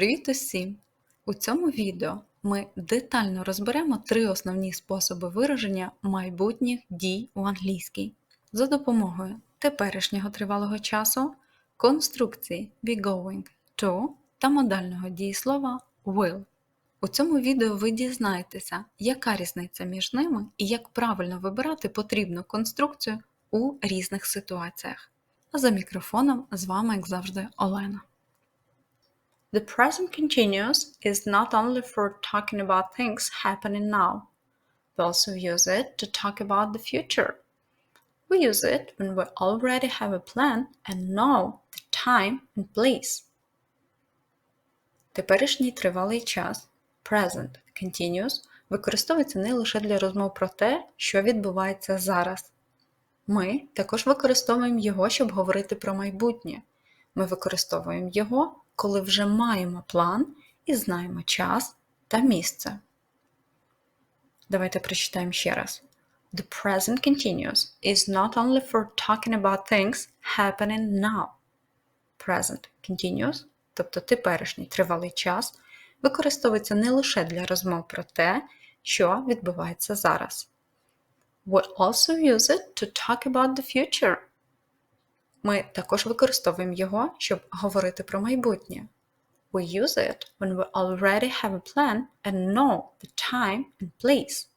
Привіт усім! У цьому відео ми детально розберемо три основні способи вираження майбутніх дій у англійській за допомогою теперішнього тривалого часу, конструкції be going to та модального дієслова will. У цьому відео ви дізнаєтеся, яка різниця між ними і як правильно вибирати потрібну конструкцію у різних ситуаціях. А за мікрофоном з вами, як завжди, Олена. The present continuous is not only for talking about things happening now. We also use it to talk about the future. We use it when we already have a plan and know the time and place. Теперішній тривалий час present continuous використовується не лише для розмов про те, що відбувається зараз. Ми також використовуємо його, щоб говорити про майбутнє. Ми використовуємо його, коли вже маємо план і знаємо час та місце. Давайте прочитаємо ще раз. The present continuous is not only for talking about things happening now. Present continuous, тобто теперішній тривалий час, використовується не лише для розмов про те, що відбувається зараз. We also use it to talk about the future. Ми також використовуємо його, щоб говорити про майбутнє. We use it when we already have a plan and know the time and place.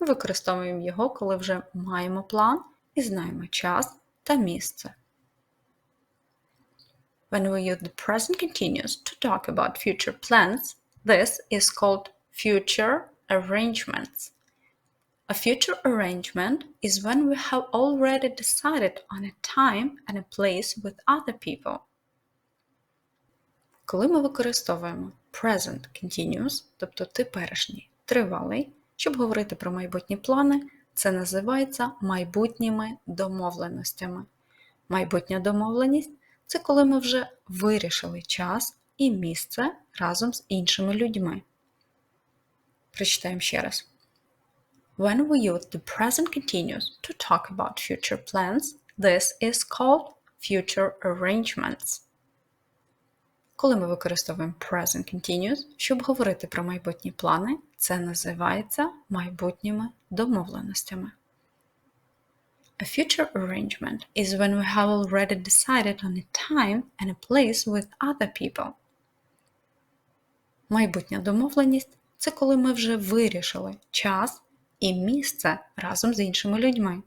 Ми використовуємо його, коли вже маємо план і знаємо час та місце. When we use the present continuous to talk about future plans, this is called future arrangements. A future arrangement is when we have already decided on a time and a place with other people. Коли ми використовуємо present continuous, тобто теперішній тривалий, щоб говорити про майбутні плани, це називається майбутніми домовленостями. Майбутня домовленість це коли ми вже вирішили час і місце разом з іншими людьми. Прочитаємо ще раз. When we use the present continuous to talk about future plans, this is called future arrangements. Коли ми використовуємо present continuous, щоб говорити про майбутні плани, це називається майбутніми домовленостями. A future arrangement is when we have already decided on a time and a place with other people. Майбутня домовленість це коли ми вже вирішили час і місце разом з іншими людьми.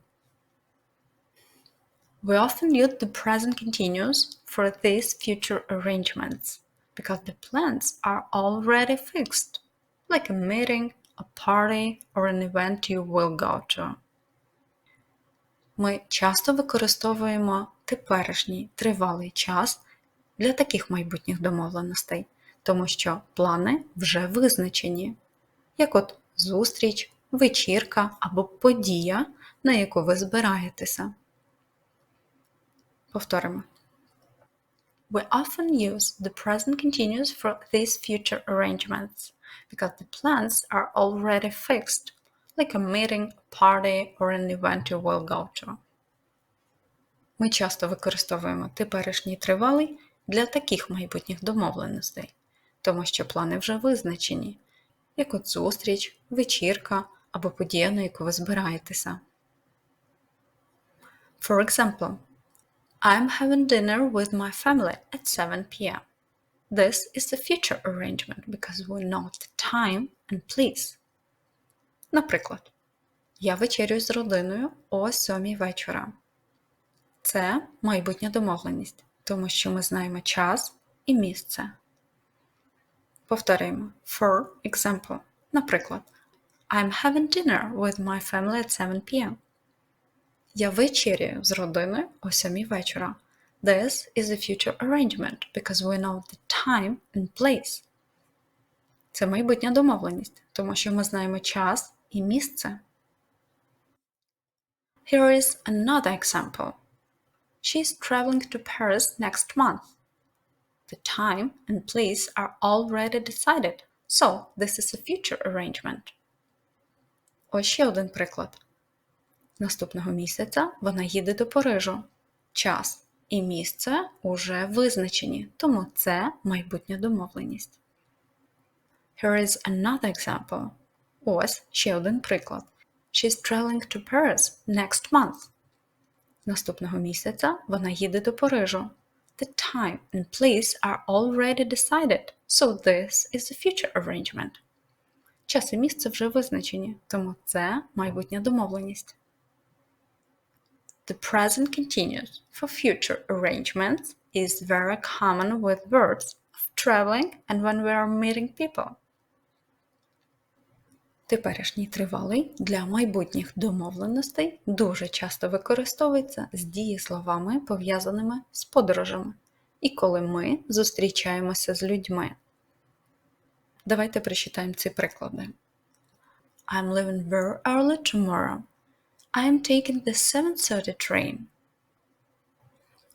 We often use the present continuous for these future arrangements because the plans are already fixed, like a meeting, a party, or an event you will go to. Ми часто використовуємо теперішній тривалий час для таких майбутніх домовленостей, тому що плани вже визначені, як от зустріч, вечірка або подія, на яку ви збираєтеся. Повторимо. We often use the present continuous for these future arrangements because the plans are already fixed, like a meeting, party, or an event you will go to. Ми часто використовуємо теперішній тривалий для таких майбутніх домовленостей, тому що плани вже визначені, як от зустріч, вечірка або подія, на яку ви збираєтеся. For example, I'm having dinner with my family at 7 p.m. This is a future arrangement because we know the time and place. Наприклад, я вечерю з родиною о 7 вечора. Це майбутня домовленість, тому що ми знаємо час і місце. Повторюємо. For example. Наприклад, I'm having dinner with my family at 7 p.m. Я вечеряю з родиною о 7 вечора. This is a future arrangement because we know the time and place. Це майбутня домовленість, тому що ми знаємо час і місце. Here is another example. She is traveling to Paris next month. The time and place are already decided, so this is a future arrangement. Ось ще один приклад. Наступного місяця вона їде до Парижу. Час і місце уже визначені, тому це майбутня домовленість. Here is another example. Ось ще один приклад. She's traveling to Paris next month. Наступного місяця вона їде до Парижу. The time and place are already decided, so this is a future arrangement. Час і місце вже визначені, тому це майбутня домовленість. The present continuous for future arrangements is very common with verbs of traveling and when we are meeting people. Теперішній тривалий для майбутніх домовленостей дуже часто використовується з дієсловами, пов'язаними з подорожами, і коли ми зустрічаємося з людьми. Давайте прочитаємо ці приклади. I'm leaving very early tomorrow. I am taking the 7.30 train.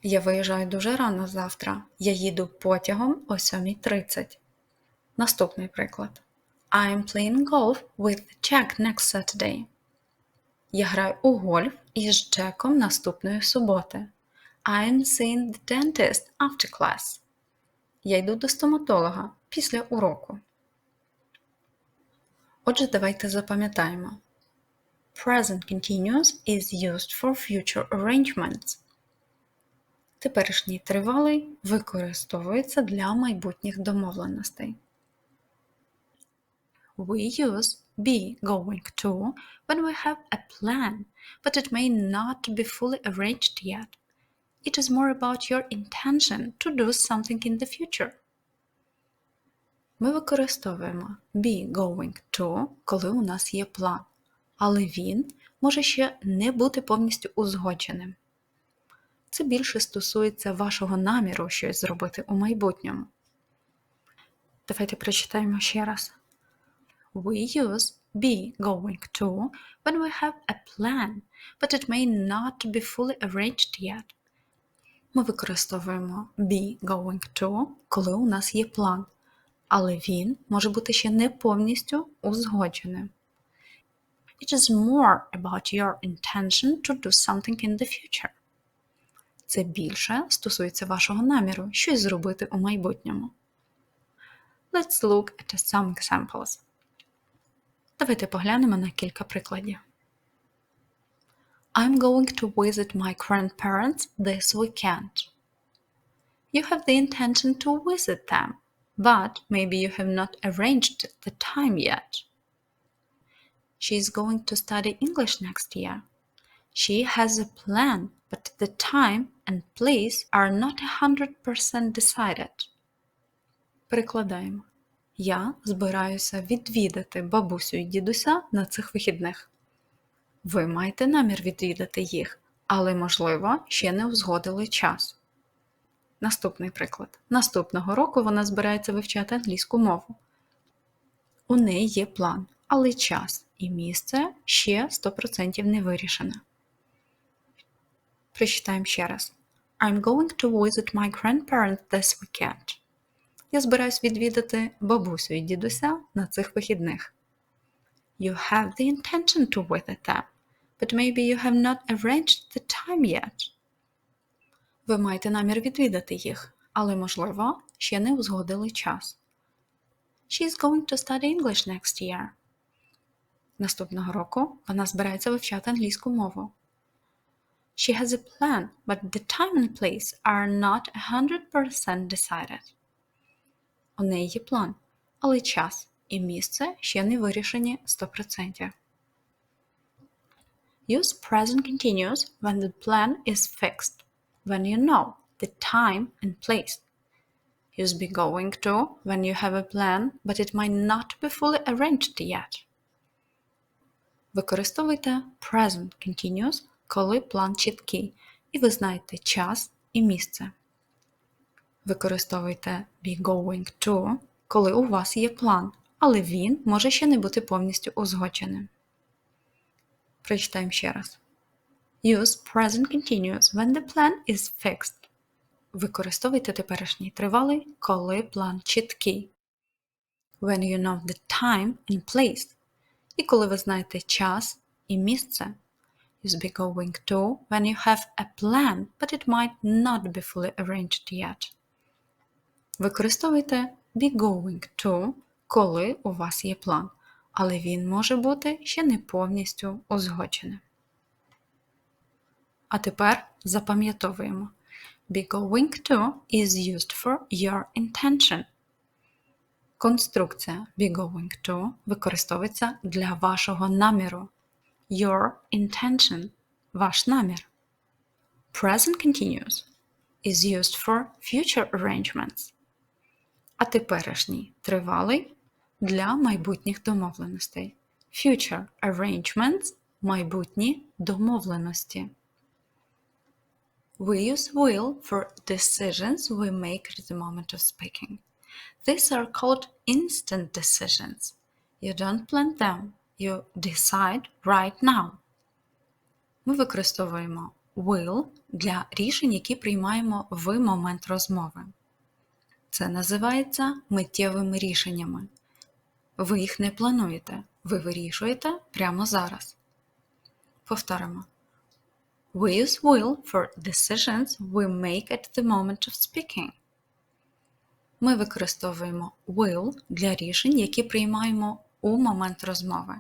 Я виїжджаю дуже рано завтра. Я їду потягом о 7.30. Наступний приклад. I am playing golf with Jack next Saturday. Я граю у гольф із Джеком наступної суботи. I am seeing the dentist after class. Я йду до стоматолога після уроку. Отже, давайте запам'ятаємо. Present continuous is used for future arrangements. Теперішній тривалий використовується для майбутніх домовленостей. We use be going to when we have a plan, but it may not be fully arranged yet. It is more about your intention to do something in the future. Ми використовуємо be going to, коли у нас є план, але він може ще не бути повністю узгодженим. Це більше стосується вашого наміру щось зробити у майбутньому. Давайте прочитаємо ще раз. We use be going to when we have a plan, but it may not be fully arranged yet. Ми використовуємо be going to, коли у нас є план, але він може бути ще не повністю узгодженим. It is more about your intention to do something in the future. Це більше стосується вашого наміру щось зробити у майбутньому. Let's look at some examples. Давайте поглянемо на кілька прикладів. I'm going to visit my grandparents this weekend. You have the intention to visit them, but maybe you have not arranged the time yet. She is going to study English next year. She has a plan, but the time and place are not 100% decided. Перекладаємо. Я збираюся відвідати бабусю і дідуся на цих вихідних. Ви маєте намір відвідати їх, але, можливо, ще не узгодили час. Наступний приклад. Наступного року вона збирається вивчати англійську мову. У неї є план, але час і місце ще 100% не вирішено. Прочитаємо ще раз. I'm going to visit my grandparents this weekend. Я збираюсь відвідати бабусю і дідуся на цих вихідних. You have the intention to visit them, but maybe you have not arranged the time yet. Ви маєте намір відвідати їх, але, можливо, ще не узгодили час. She is going to study English next year. Наступного року вона збирається вивчати англійську мову. She has a plan, but the time and place are not 100% decided. У неї є план, але час і місце ще не вирішені 100%. Use present continuous when the plan is fixed, when you know the time and place. Use be going to when you have a plan, but it might not be fully arranged yet. Використовуйте present continuous, коли план чіткий, і ви знаєте час і місце. Використовуйте be going to, коли у вас є план, але він може ще не бути повністю узгодженим. Прочитаємо ще раз. Use present continuous when the plan is fixed. Використовуйте теперішній тривалий, коли план чіткий. When you know the time and place. І коли ви знаєте час і місце. Use be going to when you have a plan, but it might not be fully arranged yet. Використовуйте be going to, коли у вас є план, але він може бути ще не повністю узгодженим. А тепер запам'ятовуємо. Be going to is used for your intention. Конструкція be going to використовується для вашого наміру. Your intention ваш намір. Present continuous is used for future arrangements. А теперішній тривалий для майбутніх домовленостей. Future arrangements майбутні домовленості. We use will for decisions we make at the moment of speaking. These are called instant decisions. You don't plan them, you decide right now. Ми використовуємо will для рішень, які приймаємо в момент розмови. Це називається миттєвими рішеннями. Ви їх не плануєте, ви вирішуєте прямо зараз. Повторимо. We use will for decisions we make at the moment of speaking. Ми використовуємо will для рішень, які приймаємо у момент розмови.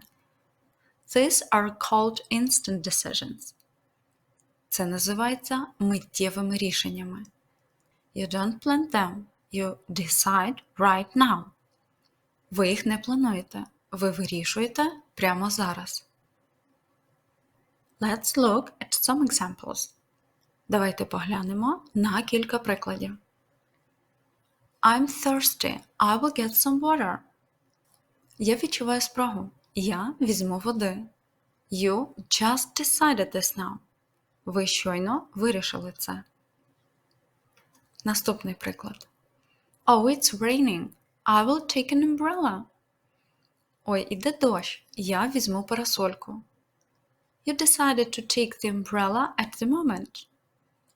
These are called instant decisions. Це називається миттєвими рішеннями. You don't plan them, you decide right now. Ви їх не плануєте, ви вирішуєте прямо зараз. Let's look at some examples. Давайте поглянемо на кілька прикладів. I'm thirsty. I will get some water. Я відчуваю спрагу. Я візьму води. You just decided this now. Ви щойно вирішили це. Наступний приклад. Oh, it's raining. I will take an umbrella. Ой, іде дощ. Я візьму парасольку. You decided to take the umbrella at the moment.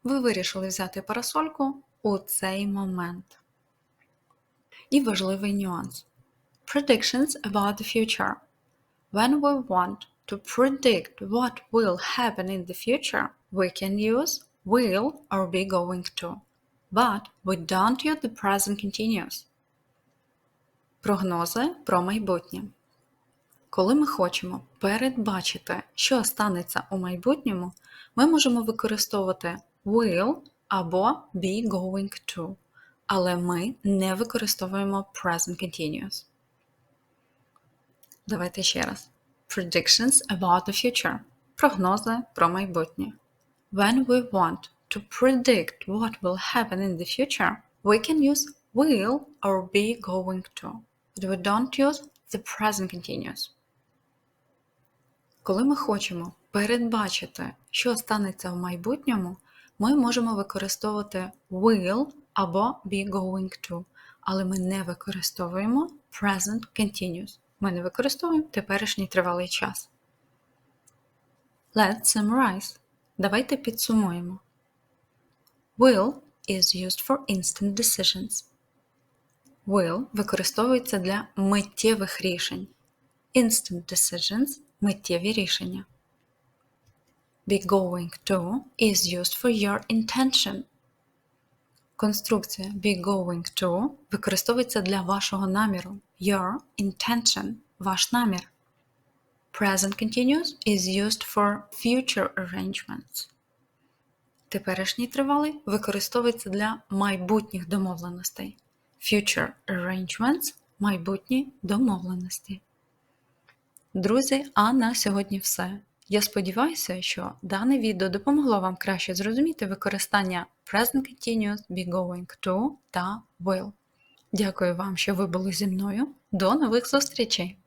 Ви вирішили взяти парасольку у цей момент. І важливий нюанс. Predictions about the future. When we want to predict what will happen in the future, we can use will or be going to. But we don't use the present continuous. Прогнози про майбутнє. Коли ми хочемо передбачити, що станеться у майбутньому, ми можемо використовувати will або be going to, але ми не використовуємо present continuous. Давайте ще раз. Predictions about the future. Прогнози про майбутнє. When we want to predict what will happen in the future, we can use will or be going to, but we don't use the present continuous. Коли ми хочемо передбачити, що станеться в майбутньому, ми можемо використовувати will або be going to, але ми не використовуємо present continuous. Ми не використовуємо теперішній тривалий час. Let's summarize. Давайте підсумуємо. Will is used for instant decisions. Will використовується для миттєвих рішень. Instant decisions миттєві рішення. Be going to is used for your intention. Конструкція be going to використовується для вашого наміру. Your intention ваш намір. Present continuous is used for future arrangements. Теперішній тривалий використовується для майбутніх домовленостей. Future arrangements майбутні домовленості. Друзі, а на сьогодні все. Я сподіваюся, що дане відео допомогло вам краще зрозуміти використання Present Continuous, Be Going To та Will. Дякую вам, що ви були зі мною. До нових зустрічей!